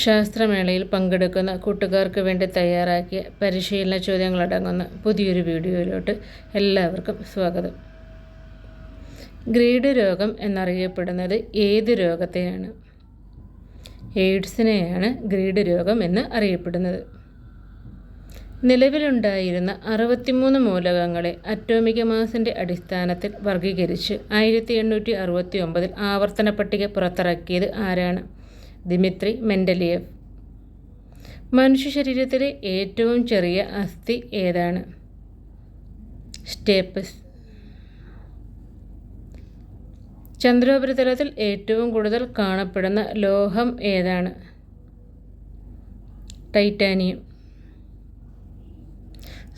ശാസ്ത്രമേളയിൽ പങ്കെടുക്കുന്ന കൂട്ടുകാർക്ക് വേണ്ടി തയ്യാറാക്കിയ പരിശീലന ചോദ്യങ്ങളടങ്ങുന്ന പുതിയൊരു വീഡിയോയിലോട്ട് എല്ലാവർക്കും സ്വാഗതം. ഗ്രീഡ് രോഗം എന്നറിയപ്പെടുന്നത് ഏത് രോഗത്തെയാണ്? എയ്ഡ്സിനെയാണ് ഗ്രീഡ് രോഗം എന്ന് അറിയപ്പെടുന്നത്. നിലവിലുണ്ടായിരുന്ന അറുപത്തിമൂന്ന് മൂലകങ്ങളെ അറ്റോമിക മാസിന്റെ അടിസ്ഥാനത്തിൽ വർഗീകരിച്ച് ആയിരത്തി എണ്ണൂറ്റി അറുപത്തി ഒമ്പതിൽ ആവർത്തന പട്ടിക പുറത്തിറക്കിയത് ആരാണ്? ദിമിത്രി മെൻഡലിയവ് മനുഷ്യ ശരീരത്തിലെ ഏറ്റവും ചെറിയ അസ്ഥി ഏതാണ്? സ്റ്റേപ്പസ്. ചന്ദ്രോപരിതലത്തിൽ ഏറ്റവും കൂടുതൽ കാണപ്പെടുന്ന ലോഹം ഏതാണ്? ടൈറ്റാനിയം.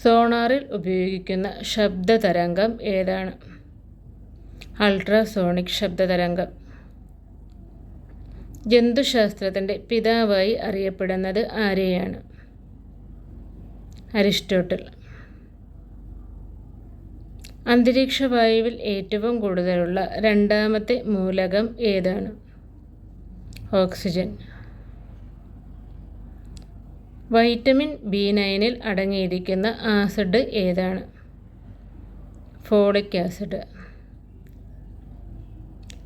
സോണാറിൽ ഉപയോഗിക്കുന്ന ശബ്ദതരംഗം ഏതാണ്? അൾട്രാസോണിക് ശബ്ദതരംഗം ജന്തുശാസ്ത്രത്തിന്റെ പിതാവായി അറിയപ്പെടുന്നത് ആരെയാണ്? അരിസ്റ്റോട്ടിൽ. അന്തരീക്ഷ വായുവിൽ ഏറ്റവും കൂടുതലുള്ള രണ്ടാമത്തെ മൂലകം ഏതാണ്? ഓക്സിജൻ. വൈറ്റമിൻ ബി നയനിൽ അടങ്ങിയിരിക്കുന്ന ആസിഡ് ഏതാണ്? Folic acid.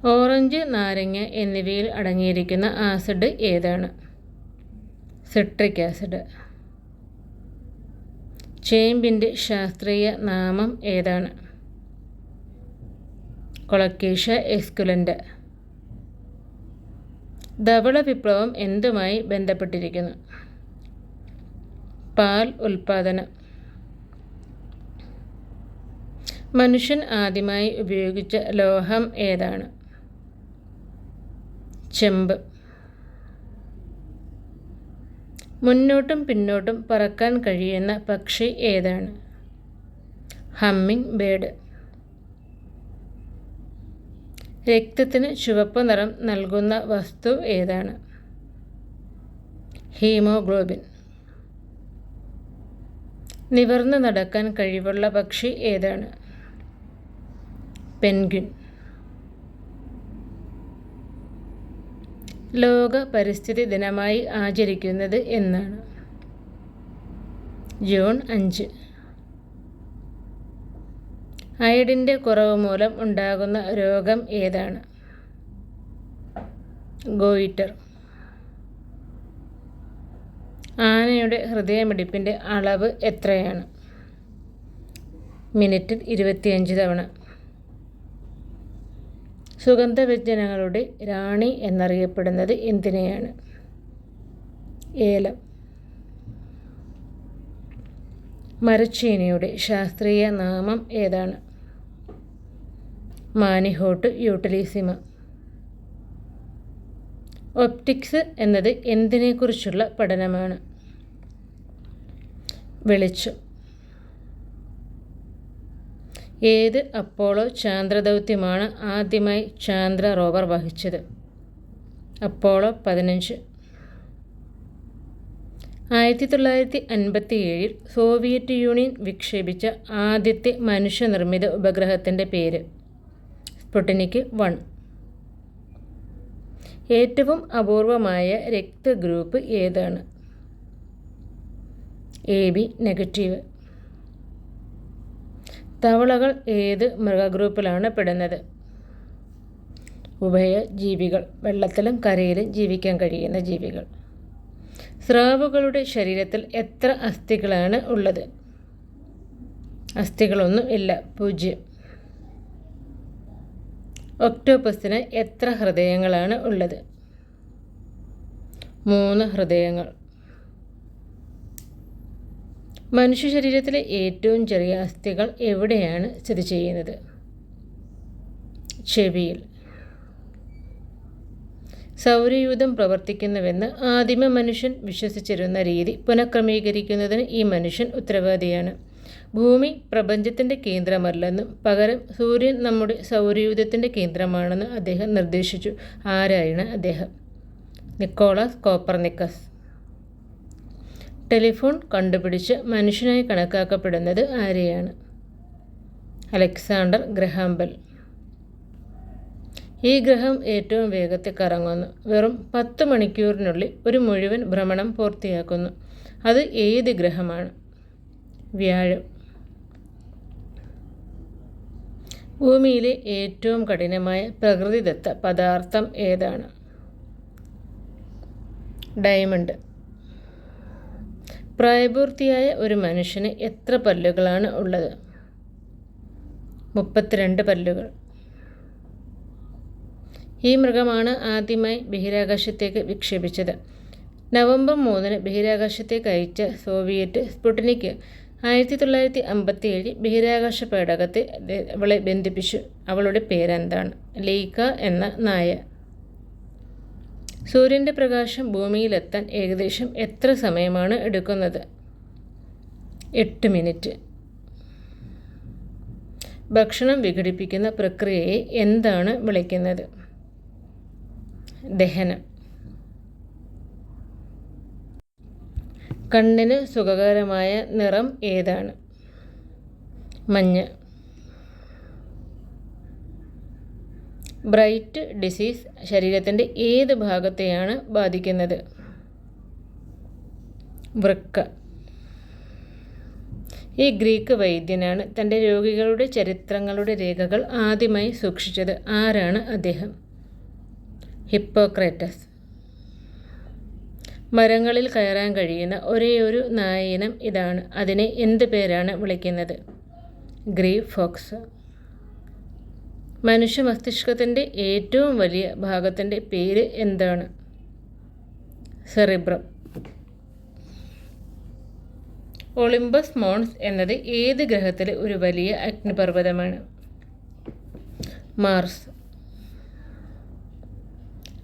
ഓറഞ്ച് നാരങ്ങ എന്നിവയിൽ അടങ്ങിയിരിക്കുന്ന ആസിഡ് ഏതാണ്? Citric acid. ചേമ്പിന്റെ ശാസ്ത്രീയ നാമം ഏതാണ്? കൊളക്കേഷ എസ്കുലന്റ് ധവള വിപ്ലവം എന്തുമായി ബന്ധപ്പെട്ടിരിക്കുന്നു? പാൽ ഉൽപാദനം മനുഷ്യൻ ആദ്യമായി ഉപയോഗിച്ച ലോഹം ഏതാണ്? ചെമ്പ്. മുന്നോട്ടും പിന്നോട്ടും പറക്കാൻ കഴിയുന്ന പക്ഷി ഏതാണ്? ഹമ്മിങ് ബേഡ് രക്തത്തിന് ചുവപ്പ് നിറം നൽകുന്ന വസ്തു ഏതാണ്? ഹീമോഗ്ലോബിൻ. നിവർന്ന് നടക്കാൻ കഴിവുള്ള പക്ഷി ഏതാണ്? പെൻഗ്വിൻ. ലോക പരിസ്ഥിതി ദിനമായി ആചരിക്കുന്നത് എന്നാണ്. ജൂൺ അഞ്ച്. അയഡിന്റെ കുറവ് മൂലം ഉണ്ടാകുന്ന രോഗം ഏതാണ്? ഗോയിറ്റർ. ആനയുടെ ഹൃദയമിടിപ്പിന്റെ അളവ് എത്രയാണ്? മിനിറ്റിൽ ഇരുപത്തിയഞ്ച് തവണ. സുഗന്ധവ്യഞ്ജനങ്ങളുടെ റാണി എന്നറിയപ്പെടുന്നത് എന്തിനെയാണ്? ഏലം. മരച്ചീനിയുടെ ശാസ്ത്രീയ നാമം ഏതാണ്? Manihot utilissima. ഒപ്റ്റിക്സ് എന്നത് എന്തിനെക്കുറിച്ചുള്ള പഠനമാണ്? വെളിച്ചം. ഏത് അപ്പോളോ ചാന്ദ്രദൗത്യമാണ് ആദ്യമായി ചാന്ദ്ര റോവർ വഹിച്ചത്? അപ്പോളോ പതിനഞ്ച്. ആയിരത്തി തൊള്ളായിരത്തി അൻപത്തി ഏഴിൽ സോവിയറ്റ് യൂണിയൻ വിക്ഷേപിച്ച ആദ്യത്തെ മനുഷ്യനിർമ്മിത ഉപഗ്രഹത്തിന്റെ പേര് സ്പുട്ടനിക് വൺ. ഏറ്റവും അപൂർവമായ രക്തഗ്രൂപ്പ് ഏതാണ്? A B negative. തവളകൾ ഏത് മൃഗഗ്രൂപ്പിലാണ് പെടുന്നത്? ഉഭയ ജീവികൾ വെള്ളത്തിലും കരയിലും ജീവിക്കാൻ കഴിയുന്ന ജീവികൾ. സ്രാവുകളുടെ ശരീരത്തിൽ എത്ര അസ്ഥികളാണ് ഉള്ളത്? അസ്ഥികളൊന്നും ഇല്ല പൂജ്യം. ഒക്ടോപ്പസിന് എത്ര ഹൃദയങ്ങളാണ് ഉള്ളത്? മൂന്ന് ഹൃദയങ്ങൾ. മനുഷ്യ ശരീരത്തിലെ ഏറ്റവും ചെറിയ അസ്ഥികൾ എവിടെയാണ് സ്ഥിതി ചെയ്യുന്നത്? ചെവിയിൽ. സൗരയൂഥം പ്രവർത്തിക്കുന്നുവെന്ന് ആദിമ മനുഷ്യൻ വിശ്വസിച്ചിരുന്ന രീതി പുനഃക്രമീകരിക്കുന്നതിന് ഈ മനുഷ്യൻ ഉത്തരവാദിയാണ്. ഭൂമി പ്രപഞ്ചത്തിന്റെ കേന്ദ്രമല്ലെന്നും പകരം സൂര്യൻ നമ്മുടെ സൗരയൂഥത്തിന്റെ കേന്ദ്രമാണെന്ന് അദ്ദേഹം നിർദ്ദേശിച്ചു. ആരായണ അദ്ദേഹം? Nicholas Copernicus. ടെലിഫോൺ കണ്ടുപിടിച്ച് മനുഷ്യനായി കണക്കാക്കപ്പെടുന്നത് ആരെയാണ്? Alexander Graham Bell. ഈ ഗ്രഹം ഏറ്റവും വേഗത്തിൽ കറങ്ങുന്നു. വെറും പത്ത് മണിക്കൂറിനുള്ളിൽ ഒരു മുഴുവൻ ഭ്രമണം പൂർത്തിയാക്കുന്നു. അത് ഏത് ഗ്രഹമാണ്? വ്യാഴം. ഭൂമിയിലെ ഏറ്റവും കഠിനമായ പ്രകൃതിദത്ത പദാർത്ഥം ഏതാണ്? ഡയമണ്ട്. പ്രായപൂർത്തിയായ ഒരു മനുഷ്യന് എത്ര പല്ലുകളാണ് ഉള്ളത്? മുപ്പത്തിരണ്ട് പല്ലുകൾ. ഈ മൃഗമാണ് ആദ്യമായി ബഹിരാകാശത്തേക്ക് വിക്ഷേപിച്ചത്. നവംബർ മൂന്നിന് ബഹിരാകാശത്തേക്ക് അയച്ച സോവിയറ്റ് സ്പുട്നിക് ആയിരത്തി തൊള്ളായിരത്തി അമ്പത്തി ഏഴിൽ ബഹിരാകാശ പേടകത്തെ അവളെ ബന്ധിപ്പിച്ചു. അവളുടെ പേരെന്താണ്? ലീക്ക എന്ന നായ. സൂര്യന്റെ പ്രകാശം ഭൂമിയിലെത്താൻ ഏകദേശം എത്ര സമയമാണ് എടുക്കുന്നത്? എട്ട് മിനിറ്റ്. ഭക്ഷണം വിഘടിപ്പിക്കുന്ന പ്രക്രിയയെ എന്താണ് വിളിക്കുന്നത്? ദഹനം. കണ്ണിന് സുഖകരമായ നിറം ഏതാണ്? മഞ്ഞ. ബ്രൈറ്റ് ഡിസീസ് ശരീരത്തിന്റെ ഏത് ഭാഗത്തെയാണ് ബാധിക്കുന്നത്? വൃക്ക. ഈ ഗ്രീക്ക് വൈദ്യനാണ് തന്റെ രോഗികളുടെ ചരിത്രങ്ങളുടെ രേഖകൾ ആദ്യമായി സൂക്ഷിച്ചത്. ആരാണ് അദ്ദേഹം? ഹിപ്പോക്രേറ്റസ്. മരങ്ങളിൽ കയറാൻ കഴിയുന്ന ഒരേയൊരു നായനം ഇതാണ്. അതിനെ എന്ത് പേരാണ് വിളിക്കുന്നത്? ഗ്രീ ഫോക്സ്. മനുഷ്യ മസ്തിഷ്കത്തിന്റെ ഏറ്റവും വലിയ ഭാഗത്തിന്റെ പേര് എന്താണ്? സെറിബ്രം. ഒളിമ്പസ് മോൺസ് എന്നത് ഏത് ഗ്രഹത്തിലെ ഒരു വലിയ അഗ്നിപർവതമാണ്? മാർസ്.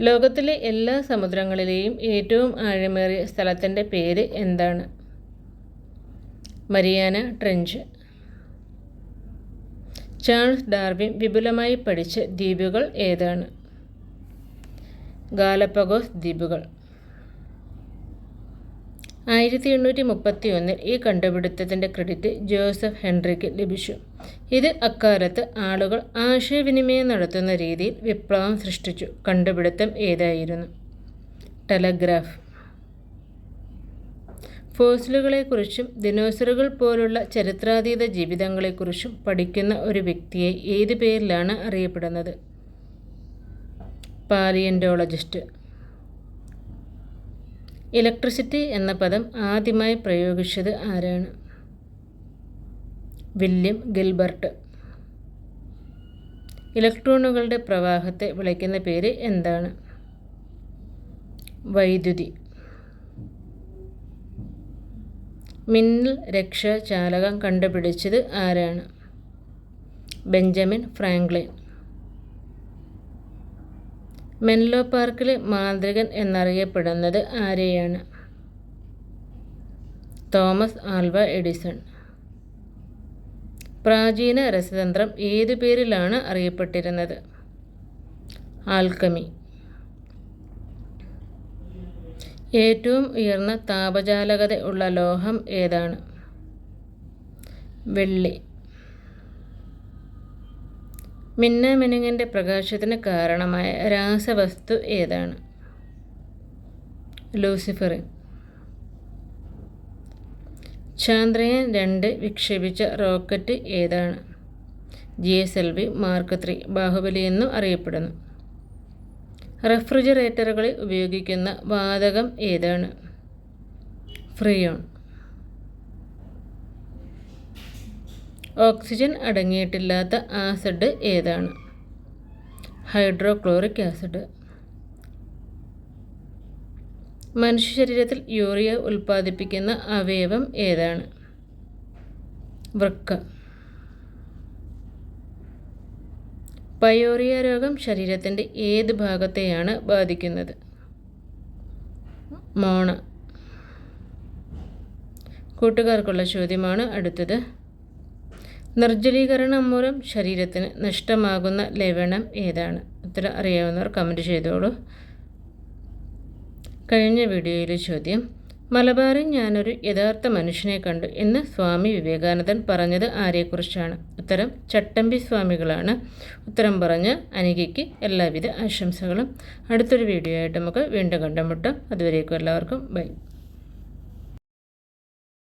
ലോകത്തിലെ എല്ലാ സമുദ്രങ്ങളിലെയും ഏറ്റവും ആഴമേറിയ സ്ഥലത്തിന്റെ പേര് എന്താണ്? Mariana trench. ചാൾസ് ഡാർവിൻ വിപുലമായി പഠിച്ച ദ്വീപുകൾ ഏതാണ്? ഗാലപ്പഗോസ് ദ്വീപുകൾ. ആയിരത്തി എണ്ണൂറ്റി മുപ്പത്തി ഒന്നിൽ ഈ കണ്ടുപിടുത്തത്തിന്റെ ക്രെഡിറ്റ് ജോസഫ് ഹെൻറിക്ക് ലഭിച്ചു. ഇത് അക്കാലത്ത് ആളുകൾ ആശയവിനിമയം നടത്തുന്ന രീതിയിൽ വിപ്ലവം സൃഷ്ടിച്ചു. കണ്ടുപിടുത്തം ഏതായിരുന്നു? ടെലഗ്രാഫ്. ഫോസിലുകളെക്കുറിച്ചും ദിനോസറുകൾ പോലുള്ള ചരിത്രാതീത ജീവിതങ്ങളെക്കുറിച്ചും പഠിക്കുന്ന ഒരു വ്യക്തിയെ ഏത് പേരിലാണ് അറിയപ്പെടുന്നത്? പാലിയന്റോളജിസ്റ്റ്. ഇലക്ട്രിസിറ്റി എന്ന പദം ആദ്യമായി പ്രയോഗിച്ചത് ആരാണ്? William Gilbert. ഇലക്ട്രോണുകളുടെ പ്രവാഹത്തെ വിളിക്കുന്ന പേര് എന്താണ്? വൈദ്യുതി. മിന്നൽ രക്ഷാചാലകം കണ്ടുപിടിച്ചത് ആരാണ്? Benjamin Franklin. മെൻലോ പാർക്കിലെ മാന്ത്രികൻ എന്നറിയപ്പെടുന്നത് ആരെയാണ്? Thomas Alva Edison. പ്രാചീന രസതന്ത്രം ഏതു പേരിലാണ് അറിയപ്പെട്ടിരുന്നത്? ആൽക്കമി. ഏറ്റവും ഉയർന്ന താപചാലകത ഉള്ള ലോഹം ഏതാണ്? വെള്ളി. മിന്നാമിനുങ്ങിന്റെ പ്രകാശത്തിന് കാരണമായ രാസവസ്തു ഏതാണ്? ലൂസിഫറിൻ. ചാന്ദ്രയാൻ രണ്ട് വിക്ഷേപിച്ച റോക്കറ്റ് ഏതാണ്? G S L V mark three Baahubali എന്നും അറിയപ്പെടുന്നു. റെഫ്രിജറേറ്ററുകളിൽ ഉപയോഗിക്കുന്ന വാതകം ഏതാണ്? ഫ്രിയോൺ. ഓക്സിജൻ അടങ്ങിയിട്ടില്ലാത്ത ആസിഡ് ഏതാണ്? Hydrochloric acid. മനുഷ്യ ശരീരത്തിൽ യൂറിയ ഉൽപ്പാദിപ്പിക്കുന്ന അവയവം ഏതാണ്? വൃക്ക. പയോറിയ രോഗം ശരീരത്തിന്റെ ഏത് ഭാഗത്തെയാണ് ബാധിക്കുന്നത്? മോണ. കൂട്ടുകാർക്കുള്ള ചോദ്യമാണ് അടുത്തത്. നിർജലീകരണം മൂലം ശരീരത്തിന് നഷ്ടമാകുന്ന ലവണം ഏതാണ്? ഉത്തരം അറിയാവുന്നവർ കമന്റ് ചെയ്തോളൂ. കഴിഞ്ഞ വീഡിയോയിലെ ചോദ്യം മലബാറിൽ ഞാനൊരു യഥാർത്ഥ മനുഷ്യനെ കണ്ടു എന്ന് സ്വാമി വിവേകാനന്ദൻ പറഞ്ഞത് ആരെക്കുറിച്ചാണ്? ഉത്തരം ചട്ടമ്പി സ്വാമികളാണ്. ഉത്തരം പറഞ്ഞ് അനികയ്ക്ക് എല്ലാവിധ ആശംസകളും. അടുത്തൊരു വീഡിയോ ആയിട്ട് നമുക്ക് വീണ്ടും കണ്ടുമുട്ടാം. അതുവരേക്കും എല്ലാവർക്കും ബൈ.